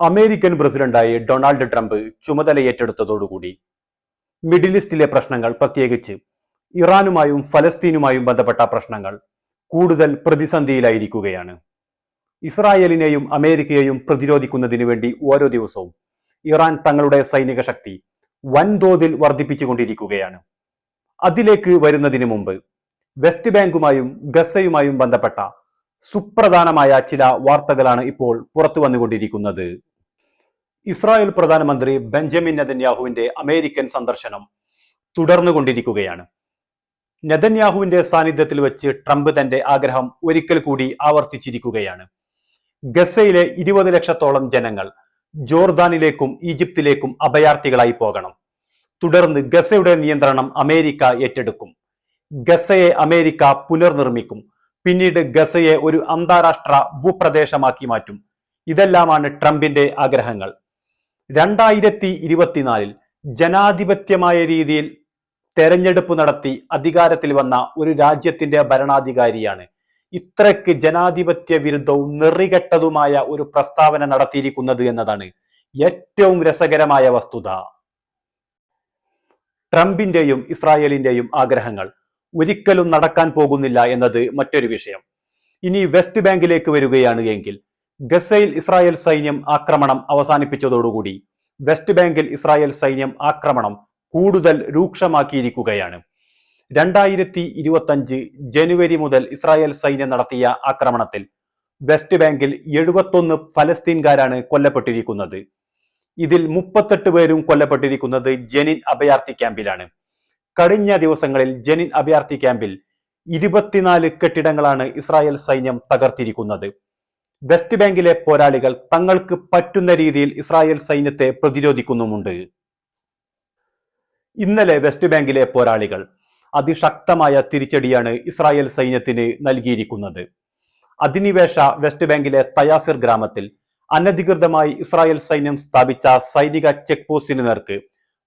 American പ്രസിഡന്റായി Donald Trump ചുമതലയേറ്റെടുത്തതോടുകൂടി middle ഈസ്റ്റിലെ പ്രശ്നങ്ങൾ പ്രത്യേകിച്ച് ഇറാനുമായും ഫലസ്തീനുമായും ബന്ധപ്പെട്ട പ്രശ്നങ്ങൾ കൂടുതൽ പ്രതിസന്ധിയിലായിരിക്കുകയാണ്. ഇസ്രായേലിനെയും അമേരിക്കയെയും പ്രതിരോധിക്കുന്നതിനു വേണ്ടി ഓരോ ദിവസവും ഇറാൻ തങ്ങളുടെ സൈനിക ശക്തി വൻതോതിൽ വർദ്ധിപ്പിച്ചുകൊണ്ടിരിക്കുകയാണ്. അതിലേക്ക് വരുന്നതിന് മുമ്പ് വെസ്റ്റ് ബാങ്കുമായും ഗസയുമായും ബന്ധപ്പെട്ട സുപ്രധാനമായ ചില വാർത്തകളാണ് ഇപ്പോൾ പുറത്തു വന്നുകൊണ്ടിരിക്കുന്നത് ഇസ്രായേൽ പ്രധാനമന്ത്രി ബെഞ്ചമിൻ നെതന്യാഹുവിന്റെ അമേരിക്കൻ സന്ദർശനം തുടർന്നുകൊണ്ടിരിക്കുകയാണ്. നെതന്യാഹുവിന്റെ സാന്നിധ്യത്തിൽ വെച്ച് ട്രംപ് തന്റെ ആഗ്രഹം ഒരിക്കൽ കൂടി ആവർത്തിച്ചിരിക്കുകയാണ്. ഗസയിലെ ഇരുപത് ലക്ഷത്തോളം ജനങ്ങൾ ജോർദാനിലേക്കും ഈജിപ്തിലേക്കും അഭയാർത്ഥികളായി പോകണം. തുടർന്ന് ഗസയുടെ നിയന്ത്രണം അമേരിക്ക ഏറ്റെടുക്കും. ഗസയെ അമേരിക്ക പുനർനിർമ്മിക്കും. പിന്നീട് ഗസയെ ഒരു അന്താരാഷ്ട്ര ഭൂപ്രദേശമാക്കി മാറ്റും. ഇതെല്ലാമാണ് ട്രംപിന്റെ ആഗ്രഹങ്ങൾ. രണ്ടായിരത്തി ഇരുപത്തിനാലിൽ ജനാധിപത്യമായ രീതിയിൽ തെരഞ്ഞെടുപ്പ് നടത്തി അധികാരത്തിൽ വന്ന ഒരു രാജ്യത്തിന്റെ ഭരണാധികാരിയാണ്. ഇത്രയ്ക്ക് ജനാധിപത്യ വിരുദ്ധവും നിറികെട്ടതുമായ ഒരു പ്രസ്താവന നടത്തിയിരിക്കുന്നത് എന്നതാണ് ഏറ്റവും രസകരമായ വസ്തുത. ട്രംപിന്റെയും ഇസ്രായേലിന്റെയും ആഗ്രഹങ്ങൾ ഒരിക്കലും നടക്കാൻ പോകുന്നില്ല എന്നത് മറ്റൊരു വിഷയം. ഇനി വെസ്റ്റ് ബാങ്കിലേക്ക് വരികയാണ് എങ്കിൽ ഗസയിൽ ഇസ്രായേൽ സൈന്യം ആക്രമണം അവസാനിപ്പിച്ചതോടുകൂടി വെസ്റ്റ് ബാങ്കിൽ ഇസ്രായേൽ സൈന്യം ആക്രമണം കൂടുതൽ രൂക്ഷമാക്കിയിരിക്കുകയാണ്. രണ്ടായിരത്തി ഇരുപത്തഞ്ച് ജനുവരി മുതൽ ഇസ്രായേൽ സൈന്യം നടത്തിയ ആക്രമണത്തിൽ വെസ്റ്റ് ബാങ്കിൽ എഴുപത്തൊന്ന് ഫലസ്തീൻകാരാണ് കൊല്ലപ്പെട്ടിരിക്കുന്നത്. ഇതിൽ മുപ്പത്തെട്ട് പേരും കൊല്ലപ്പെട്ടിരിക്കുന്നത് ജനിൻ അഭയാർത്ഥി ക്യാമ്പിലാണ്. കഴിഞ്ഞ ദിവസങ്ങളിൽ ജനിൻ അഭയാർത്ഥി ക്യാമ്പിൽ ഇരുപത്തിനാല് കെട്ടിടങ്ങളാണ് ഇസ്രായേൽ സൈന്യം തകർത്തിരിക്കുന്നത്. വെസ്റ്റ് ബാങ്കിലെ പോരാളികൾ തങ്ങൾക്ക് പറ്റുന്ന രീതിയിൽ ഇസ്രായേൽ സൈന്യത്തെ പ്രതിരോധിക്കുന്നുമുണ്ട്. ഇന്നലെ വെസ്റ്റ് ബാങ്കിലെ പോരാളികൾ അതിശക്തമായ തിരിച്ചടിയാണ് ഇസ്രായേൽ സൈന്യത്തിന് നൽകിയിരിക്കുന്നത്. അധിനിവേശ വെസ്റ്റ് ബാങ്കിലെ തയാസിർ ഗ്രാമത്തിൽ അനധികൃതമായി ഇസ്രായേൽ സൈന്യം സ്ഥാപിച്ച സൈനിക ചെക്ക് പോസ്റ്റിന് നേർക്ക്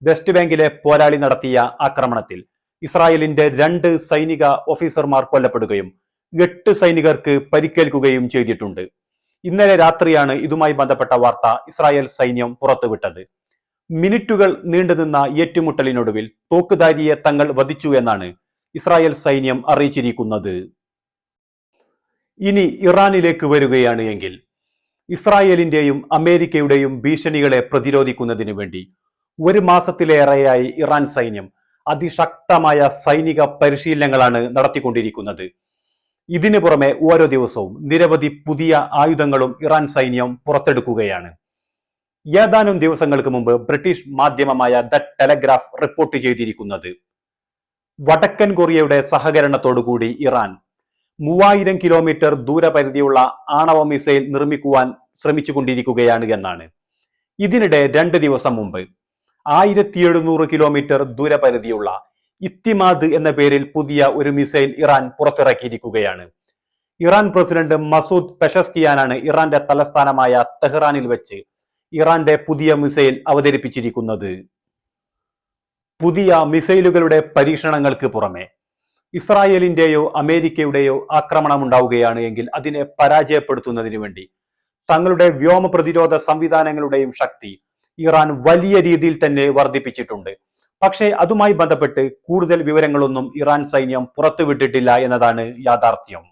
വെസ്റ്റ് ബാങ്കിലെ പോരാളി നടത്തിയ ആക്രമണത്തിൽ ഇസ്രായേലിന്റെ രണ്ട് സൈനിക ഓഫീസർമാർ കൊല്ലപ്പെടുകയും എട്ട് സൈനികർക്ക് പരിക്കേൽക്കുകയും ചെയ്തിട്ടുണ്ട്. ഇന്നലെ രാത്രിയാണ് ഇതുമായി ബന്ധപ്പെട്ട വാർത്ത ഇസ്രായേൽ സൈന്യം പുറത്തുവിട്ടത്. മിനിറ്റുകൾ നീണ്ടുനിന്ന ഏറ്റുമുട്ടലിനൊടുവിൽ തോക്കുധാരിയെ തങ്ങൾ വധിച്ചു എന്നാണ് ഇസ്രായേൽ സൈന്യം അറിയിച്ചിരിക്കുന്നത്. ഇനി ഇറാനിലേക്ക് വരികയാണ് എങ്കിൽ ഇസ്രായേലിന്റെയും അമേരിക്കയുടെയും ഭീഷണികളെ പ്രതിരോധിക്കുന്നതിന് വേണ്ടി ഒരു മാസത്തിലേറെയായി ഇറാൻ സൈന്യം അതിശക്തമായ സൈനിക പരിശീലനങ്ങളാണ് നടത്തിക്കൊണ്ടിരിക്കുന്നത്. ഇതിനു പുറമെ ഓരോ ദിവസവും നിരവധി പുതിയ ആയുധങ്ങളും ഇറാൻ സൈന്യം പുറത്തെടുക്കുകയാണ്. ഏതാനും ദിവസങ്ങൾക്ക് മുമ്പ് ബ്രിട്ടീഷ് മാധ്യമമായ ദ ടെലഗ്രാഫ് റിപ്പോർട്ട് ചെയ്തിരിക്കുന്നത് വടക്കൻ കൊറിയയുടെ സഹകരണത്തോടുകൂടി ഇറാൻ മൂവായിരം കിലോമീറ്റർ ദൂരപരിധിയുള്ള ആണവ മിസൈൽ നിർമ്മിക്കുവാൻ ശ്രമിച്ചുകൊണ്ടിരിക്കുകയാണ് എന്നാണ്. ഇതിനിടെ രണ്ട് ദിവസം മുമ്പ് ആയിരത്തി എഴുന്നൂറ് കിലോമീറ്റർ ദൂരപരിധിയുള്ള ഇത്തിമാദ് എന്ന പേരിൽ പുതിയ ഒരു മിസൈൽ ഇറാൻ പുറത്തിറക്കിയിരിക്കുകയാണ്. ഇറാൻ പ്രസിഡന്റ് മസൂദ് പെഷസ്കിയാനാണ് ഇറാന്റെ തലസ്ഥാനമായ തെഹ്റാനിൽ വെച്ച് ഇറാന്റെ പുതിയ മിസൈൽ അവതരിപ്പിച്ചിരിക്കുന്നത്. പുതിയ മിസൈലുകളുടെ പരീക്ഷണങ്ങൾക്ക് പുറമെ ഇസ്രായേലിന്റെയോ അമേരിക്കയുടെയോ ആക്രമണം ഉണ്ടാവുകയാണ് എങ്കിൽ അതിനെ പരാജയപ്പെടുത്തുന്നതിന് വേണ്ടി തങ്ങളുടെ വ്യോമ പ്രതിരോധ സംവിധാനങ്ങളുടെയും ശക്തി ഇറാൻ വലിയ രീതിയിൽ തന്നെ വർദ്ധിപ്പിച്ചിട്ടുണ്ട്. പക്ഷേ അതുമായി ബന്ധപ്പെട്ട് കൂടുതൽ വിവരങ്ങളൊന്നും ഇറാൻ സൈന്യം പുറത്തുവിട്ടിട്ടില്ല എന്നതാണ് യാഥാർത്ഥ്യം.